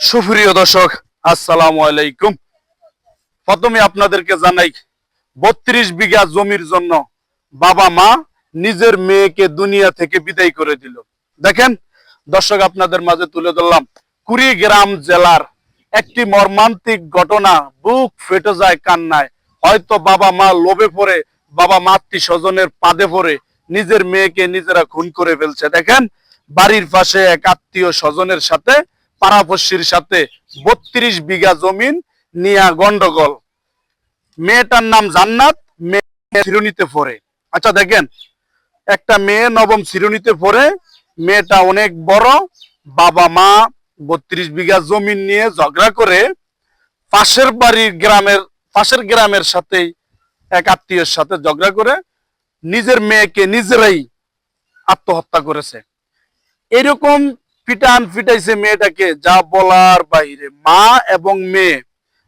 সুপ্রিয় দর্শক, আসসালামু আলাইকুম। প্রথমে আপনাদেরকে জানাই, বত্রিশ বিঘা জমির জন্য বাবা মা নিজের মেয়েকে দুনিয়া থেকে বিদায় করে দিল। দেখেন, দর্শক আপনাদের মাঝে তুলে ধরলাম, কুড়িগ্রাম জেলার একটি মর্মান্তিক ঘটনা, বুক ফেটে যায় কান্নায়। হয়তো বাবা মা লোভে পড়ে, বাবা মাতৃ স্বজনের পাদে পড়ে, নিজের মেয়েকে নিজেরা খুন করে ফেলছে। দেখেন, বাড়ির পাশে এক আত্মীয় স্বজনের সাথে পাড়াপড়শির সাথে বত্রিশ বিঘা জমিন নিয়া গন্ডগোল। মেয়েটার নাম জান্নাত, মেয়ে শিরুনিতে পড়ে। আচ্ছা দেখেন, একটা মেয়ে নবম শিরুনিতে পড়ে, মেয়েটা অনেক বড়, বাবা মা বত্রিশ বিঘা জমিন নিয়ে ঝগড়া করে পাশের বাড়ির গ্রামের, পাশের গ্রামের সাথেই এক আত্মীয়ের সাথে ঝগড়া করে নিজের মেয়েকে নিজেরাই আত্মহত্যা করেছে। এরকম পিটান পিটাইছে মেয়েটাকে, যা বলার বাইরে। মা এবং মেয়ে,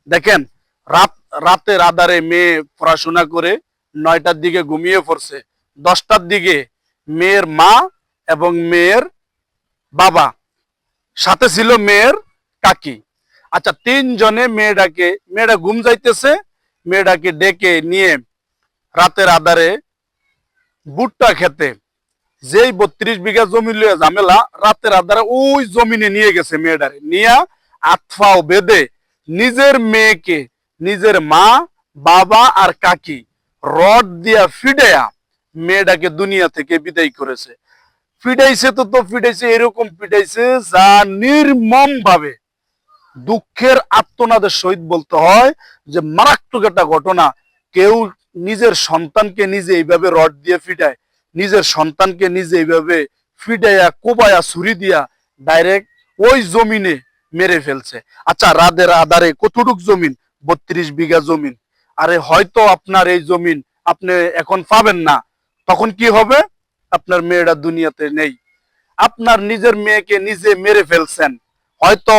দেখেন, রাত, রাতের আধারে মেয়ে পড়াশোনা করে নয়টার দিকে ঘুমিয়ে পড়ছে। দশটার দিকে মেয়ের মা এবং মেয়ের বাবা। সাথে ছিল মেয়ের কাকি। আচ্ছা তিনজনে মেয়েটাকে, মেয়েটা ঘুম যাইতেছে, মেয়েটাকে ডেকে নিয়ে রাতের আধারে ভুট্টা খেতে। যেই বত্রিশ বিঘা জমি লইয়া ঝামেলা, রাতের আধারে ওই জমিনে নিয়ে গেছে মেয়েটারে। নিয়া আতফাও বেদে নিজের মেয়েকে, নিজের মা, বাবা আর কাকি রড দিয়া ফিডেয়া মেয়েটাকে দুনিয়া থেকে বিদায় করেছে। ফিডাইছে তো তো ফিডাইছে, এরকম ফিডাইছে যা নির্মম ভাবে দুঃখের আত্মনাদের সহিত বলতে হয় যে মারাত্মক একটা ঘটনা। কেউ নিজের সন্তানকে নিজে এইভাবে রড দিয়ে ফিডায় নিজের সন্তানকে নিজে এইভাবে ফিডাইয়া কোবায়া ছুরি দিয়া ডাইরেক্ট ওই জমিনে মেরে ফেলছে। আচ্ছা রাদের আধারে কতটুক জমিন? বত্রিশ বিঘা জমিন। আরে হয়তো আপনার এই জমিন আপনি এখন পাবেন না। তখন কি হবে? আপনার মেয়েরা দুনিয়াতে নেই। আপনার নিজের মেয়েকে নিজে মেরে ফেলছেন। হয়তো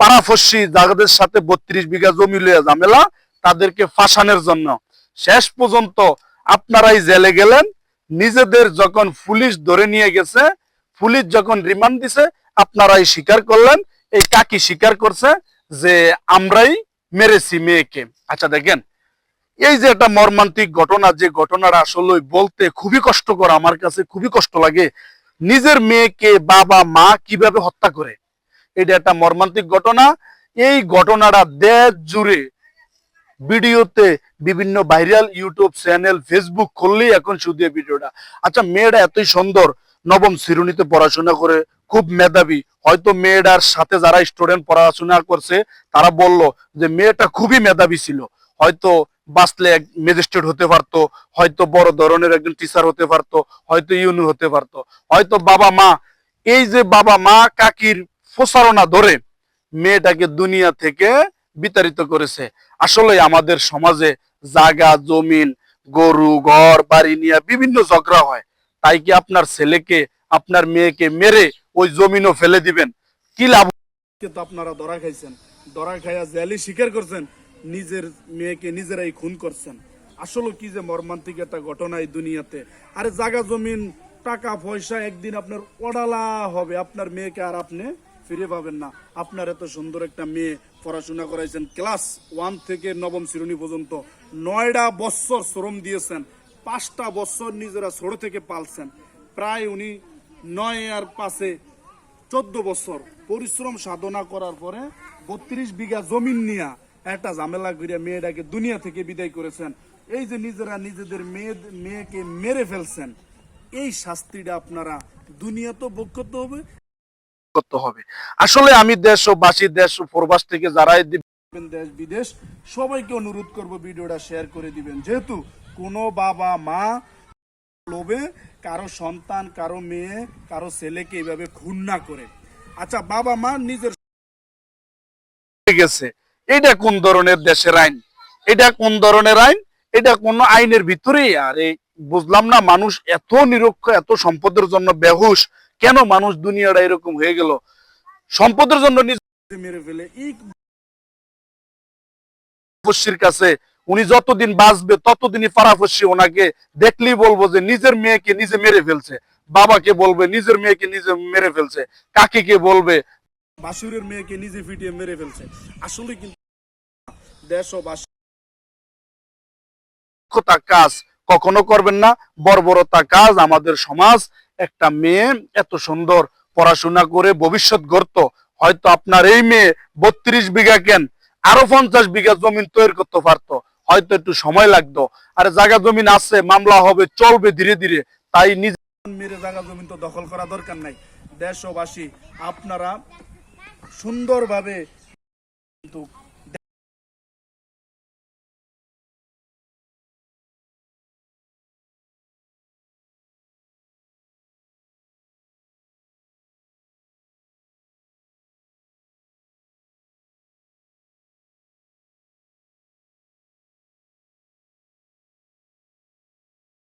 পাড়াফসি যাদের সাথে বত্রিশ বিঘা জমি লইয়া ঝামেলা, তাদেরকে ফাঁসানোর জন্য। শেষ পর্যন্ত আপনারাই জেলে গেলেন নিজেদের যখন পুলিশ ধরে নিয়ে গেছে, পুলিশ যখন রিমান্ড দিছে, আপনারাই স্বীকার করলেন। এই কাকি স্বীকার করছে যে আমরাই মেরেছি মেয়েকে। আচ্ছা দেখেন, এই যে একটা মর্মান্তিক ঘটনা, যে ঘটনাটা আসলে বলতে খুবই কষ্টকর, আমার কাছে খুবই কষ্ট লাগে। নিজের মেয়েকে বাবা, মা কীভাবে হত্যা করে? এটা একটা মর্মান্তিক ঘটনা। এই ঘটনাটা দেশ জুড়ে ভিডিওতে বিভিন্ন ভাইরাল ইউটিউব চ্যানেল ফেসবুক খুললেই এখন শুধু ভিডিওটা। আচ্ছা মেয়েটা এতই সুন্দর, নবম শ্রেণীতে পড়াশোনা করে খুব মেধাবী। হয়তো মেয়েটার সাথে যারা স্টুডেন্ট পড়াশোনা করছে, তারা বলল যে মেয়েটা খুবই মেধাবী ছিল। হয়তো বাঁচলে এক ম্যাজিস্ট্রেট হতে পারতো, হয়তো বড় ধরনের একজন টিচার হতে পারতো, হয়তো ইউনি হতে পারতো। হয়তো বাবা মা, এই যে বাবা মা কাকির প্রচারণা ধরে, মেয়েটাকে দুনিয়া থেকে বিতাড়িত করেছে। আসলে আমাদের সমাজে জায়গা, জমিন, গরু, ঘর, বাড়ি নিয়ে বিভিন্ন ঝগড়া হয়। তাই কি আপনার ছেলেকে, আপনার মেয়েকে মেরে ওই জমিনও ফেলে দিবেন? কি লাভ? কিন্তু আপনারা ধরা খাইছেন। ধরা খাইয়া জেলে স্বীকার করছেন, নিজের মেয়েকে নিজেরাই খুন করছেন। আসলে কি যে মর্মান্তিক একটা ঘটনা এই দুনিয়াতে। আরে জায়গা, জমিন, টাকা, পয়সা একদিন আপনার ওডালা হবে। আপনার মেয়েকে আর আপনি ফিরে পাবেন না। আপনার এত সুন্দর একটা মেয়ে পড়াশোনা করাইছেন। ক্লাস ওয়ান থেকে নবম শ্রেণি পর্যন্ত নয়টা বছর শ্রম দিয়েছেন, পাঁচটা বছর নিজেরা ছোট থেকে পালছেন। প্রায় উনি নয় আর পাশে চোদ্দ বছর পরিশ্রম সাধনা করার পরে বত্রিশ বিঘা জমিন নিয়া একটা ঝামেলা করে মেয়েটাকে দুনিয়া থেকে বিদায় করেছেন। এই যে নিজেরা নিজেদের মেয়ে, মেয়েকে মেরে ফেলছেন, এই শাস্তিটা আপনারা দুনিয়া তো ভোগ হবে করতে হবে। আসলে আমি দেশ ও বাসী দেশ ও প্রবাস থেকে যারাই দিবেন দেশ বিদেশ সবাইকে অনুরোধ করব ভিডিওটা শেয়ার করে দিবেন। যেহেতু কোনো বাবা মা লোভে কারও সন্তান কারও মেয়ে কারও ছেলেকে এইভাবে খুন না করে। আচ্ছা বাবা মা নিজের গেছে? এটা কোন ধরনের দেশের আইন? এটা কোন ধরনের আইন? এটা কোন আইনের ভিতরেই? আর এই বুঝলাম না মানুষ এত নিরক্ষ এত সম্পদের জন্য বেহুশ। কেন মানুষ দুনিয়াটা এরকম হয়ে গেল? সম্পদের জন্য মেরে ফেলে। এই কাছে উনি যতদিন বাঁচবে, ততদিনই পাড়াপড়শি ওনাকে দেখলেই বলব যে নিজের মেয়েকে নিজে মেরে ফেলছে। বাবাকে বলবে, নিজের মেয়েকে নিজে মেরে ফেলছে। কাকিকে বলবে? বাসুরের মেয়েকে নিজে ফিটিয়ে মেরে ফেলছে। আসলে কিন্তু দেশবাসী মূর্খতা কাজ কখনো করবেন না, বর্বরতা কাজ আমাদের সমাজ একটা মেয়ে এত সুন্দর পড়াশোনা করে ভবিষ্যৎ গড়ত। হয়তো আপনার এই মেয়ে বত্রিশ বিঘা কেন, আরও পঞ্চাশ বিঘা জমিন তৈরি করতে পারতো। হয়তো একটু সময় লাগতো। আর জায়গা জমিন আছে, মামলা হবে, চলবে ধীরে ধীরে। তাই নিজে মেরে জায়গা জমিন তো দখল করা দরকার নাই। দেশবাসী, আপনারা সুন্দরভাবে কিন্তু